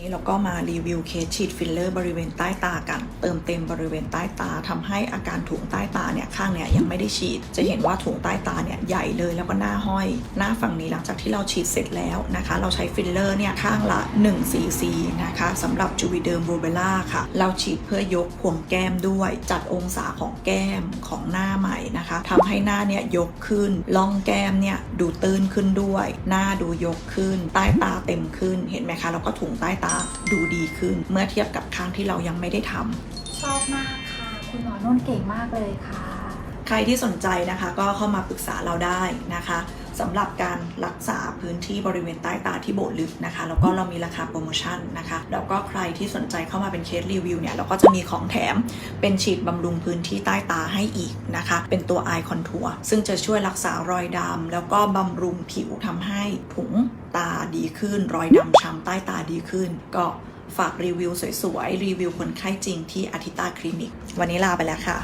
นี้เราก็มารีวิวเคสฉีดฟิลเลอร์บริเวณใต้ตากัน เติมเต็มบริเวณใต้ตาทำให้อาการถุงใต้ตาเนี่ยข้างเนี่ยยังไม่ได้ฉีด จะเห็นว่าถุงใต้ตาเนี่ยใหญ่เลยแล้วก็หน้าห้อย หน้าฝั่งนี้หลังจากที่เราฉีดเสร็จแล้วนะคะ เราใช้ฟิลเลอร์เนี่ยข้างละ1 cc นะคะสำหรับจูวิเดิมโรเบล่าค่ะ เราฉีดเพื่อยกพวงแก้มด้วย จัดองศาของแก้มของหน้าใหม่นะคะทำให้หน้าเนี่ยยกขึ้นล่องแก้มเนี่ยดูตื้นขึ้นด้วย หน้าดูยกขึ้น ใต้ตาเต็มขึ้นเห็นไหมคะแล้วก็ถุงใต้ตาดูดีขึ้น เมื่อเทียบกับข้างที่เรายังไม่ได้ทำ ชอบมากค่ะ คุณหมอนุ่นเก่งมากเลยค่ะ ใครที่สนใจนะคะก็เข้ามาปรึกษาเราได้นะคะสำหรับการรักษาพื้นที่บริเวณใต้ตาที่โบลึกนะคะ แล้วก็เรามีราคาโปรโมชั่นนะคะ แล้วก็ใครที่สนใจเข้ามาเป็นเคสรีวิวเนี่ย เราก็จะมีของแถมเป็นฉีดบำรุงพื้นที่ใต้ตาให้อีกนะคะ เป็นตัว Eye Contour ซึ่งจะช่วยรักษารอยดำแล้วก็บำรุงผิวทำให้ถุงตาดีขึ้น รอยดำช้ำใต้ตาดีขึ้น ก็ฝากรีวิวสวยๆรีวิวคนไข้จริงที่อาทิตาคลินิก วันนี้ลาไปแล้วค่ะ